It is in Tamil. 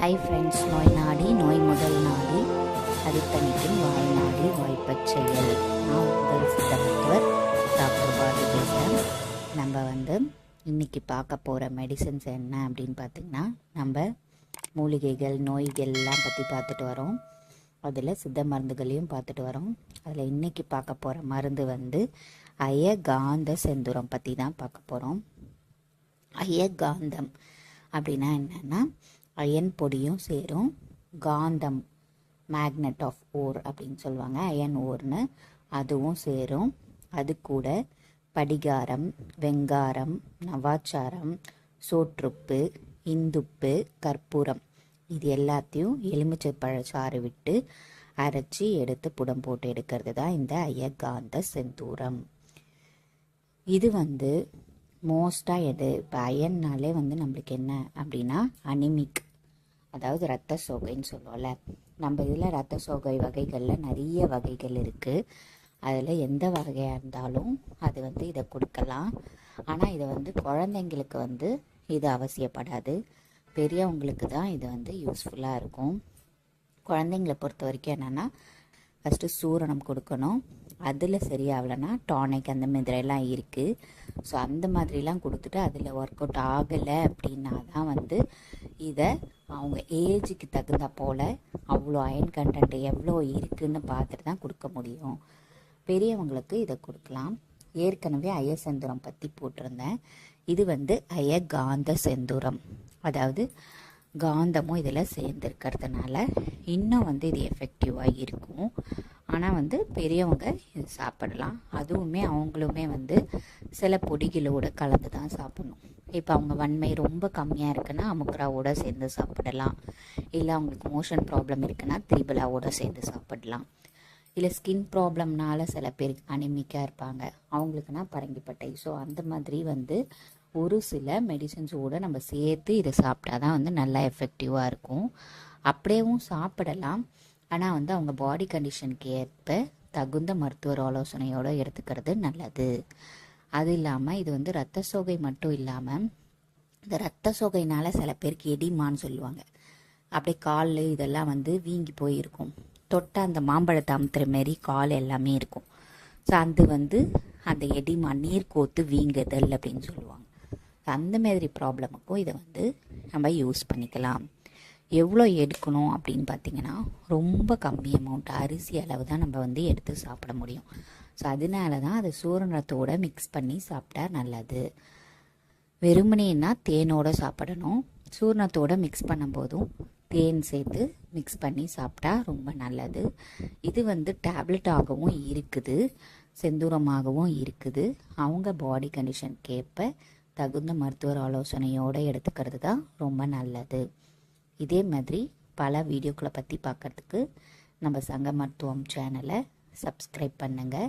ஹை ஃப்ரெண்ட்ஸ் நோய் நாடி நோய் முதல் நாடி அடித்தணிக்கும் வாய் நாடி வாய்ப்பச் செயல் நான் உங்கள் சித்த மருத்துவர் டாக்டர் பாரதி பேசுகிறேன் நம்ம வந்து இன்றைக்கி பார்க்க போகிற மெடிசன்ஸ் என்ன அப்படின்னு பார்த்திங்கன்னா நம்ம மூலிகைகள் நோய்கள் எல்லாம் பற்றி பார்த்துட்டு வரோம். அதில் சித்த மருந்துகளையும் பார்த்துட்டு வரோம். அதில் இன்றைக்கி பார்க்க போகிற மருந்து வந்து அயகாந்த செந்துரம் பற்றி தான் பார்க்க போகிறோம் அயகாந்தம் அப்படின்னா என்னென்னா அயன் பொடியும் சேரும். காந்தம் மேக்னெட் ஆஃப் ஓர் அப்படின்னு சொல்லுவாங்க. அயன் ஓர்னு அதுவும் சேரும். அது கூட படிகாரம் வெங்காரம் நவாச்சாரம் சோற்றுப்பு இந்துப்பு கற்பூரம். இது எல்லாத்தையும் எலுமிச்சை பழச்சாறு விட்டு அரைச்சி எடுத்து புடம் போட்டு எடுக்கிறது தான் இந்த அயகாந்த செந்தூரம். இது வந்து மோஸ்ட்டாக எது? இப்போ அயன்னாலே வந்து நம்மளுக்கு என்ன அப்படின்னா அனிமிக். அதாவது ரத்த சோகைன்னு சொல்லுவோம்ல. நம்ம இதில் ரத்த சோகை வகைகளில் நிறைய வகைகள் இருக்குது அதில் எந்த வகையாக இருந்தாலும் அது வந்து இதை கொடுக்கலாம். ஆனால் இதை வந்து குழந்தைங்களுக்கு வந்து இது அவசியப்படாது. பெரியவங்களுக்கு தான் இது வந்து யூஸ்ஃபுல்லாக இருக்கும். குழந்தைங்கள பொறுத்த வரைக்கும் என்னென்னா ஃபஸ்ட்டு சூரணம் கொடுக்கணும். அதில் சரியாகலைன்னா டானிக் அந்த மாதிரியெல்லாம் இருக்குது ஸோ அந்த மாதிரிலாம் கொடுத்துட்டு அதில் ஒர்க் அவுட் ஆகலை அப்படின்னா தான் வந்து இதை அவங்க ஏஜுக்கு தகுந்த போல் அவ்வளோ அயன் கண்டென்ட் எவ்வளோ இருக்குதுன்னு பார்த்துட்டு தான் கொடுக்க முடியும். பெரியவங்களுக்கு இதை கொடுக்கலாம். ஏற்கனவே அய செந்தூரம் பற்றி போட்டிருந்தேன். இது வந்து அய காந்த செந்தூரம். அதாவது காந்தமும் இதில் சேர்ந்துருக்கிறதுனால இன்னும் வந்து இது எஃபெக்டிவாக இருக்கும். ஆனால் வந்து பெரியவங்க இது சாப்பிடலாம். அதுவுமே அவங்களுமே வந்து சில பொடிகளோட கலந்து தான் சாப்பிடணும். இப்போ அவங்க வன்மை ரொம்ப கம்மியாக இருக்குன்னா அமுக்ராவோட சேர்ந்து சாப்பிடலாம். இல்லை அவங்களுக்கு மோஷன் ப்ராப்ளம் இருக்குன்னா திரிபலாவோட சேர்ந்து சாப்பிடலாம். இல்லை ஸ்கின் ப்ராப்ளம்னால சில பேர் அனிமிக்காக இருப்பாங்க. அவங்களுக்குனா பரங்கிப்பட்டை. ஸோ அந்த மாதிரி வந்து ஒரு சில மெடிசன்ஸோடு நம்ம சேர்த்து இதை சாப்பிட்டா தான் வந்து நல்லா எஃபெக்டிவாக இருக்கும். அப்படியேவும் சாப்பிடலாம். ஆனால் வந்து அவங்க பாடி கண்டிஷனுக்கு ஏற்ப தகுந்த மருத்துவர் ஆலோசனையோடு எடுத்துக்கிறது நல்லது. அது இல்லாமல் இது வந்து ரத்த சோகை மட்டும் இல்லாமல் இந்த ரத்த சோகைனால சில பேருக்கு எடிமான்னு சொல்லுவாங்க. அப்படியே கால் இதெல்லாம் வந்து வீங்கி போயிருக்கும். தொட்ட அந்த மாம்பழத்தை அமுத்துற மாரி கால் எல்லாமே இருக்கும். ஸோ அது வந்து அந்த எடிமா நீர் கோத்து வீங்குதல் அப்படின்னு சொல்லுவாங்க. அந்த மாதிரி ப்ராப்ளமுக்கும் இதை வந்து நம்ம யூஸ் பண்ணிக்கலாம். எவ்வளோ எடுக்கணும் அப்படின்னு பார்த்தீங்கன்னா ரொம்ப கம்மி அமௌண்ட் அரிசி அளவு தான் நம்ம வந்து எடுத்து சாப்பிட முடியும். ஸோ அதனால தான் அதை சூரணத்தோடு மிக்ஸ் பண்ணி சாப்பிட்டா நல்லது. வெறுமனேன்னா தேனோட சாப்பிடணும். சூர்ணத்தோட மிக்ஸ் பண்ணும்போதும் தேன் சேர்த்து மிக்ஸ் பண்ணி சாப்பிட்டா ரொம்ப நல்லது. இது வந்து டேப்லெட்டாகவும் இருக்குது. செந்தூரமாகவும் இருக்குது. அவங்க பாடி கண்டிஷனுக்கு ஏற்ப தகுந்த மருத்துவர் ஆலோசனையோடு எடுத்துக்கிறது தான் ரொம்ப நல்லது. இதே மாதிரி பல வீடியோக்களை பற்றி பார்க்குறதுக்கு நம்ம சங்க மருத்துவம் சேனலை சப்ஸ்கிரைப் பண்ணுங்கள்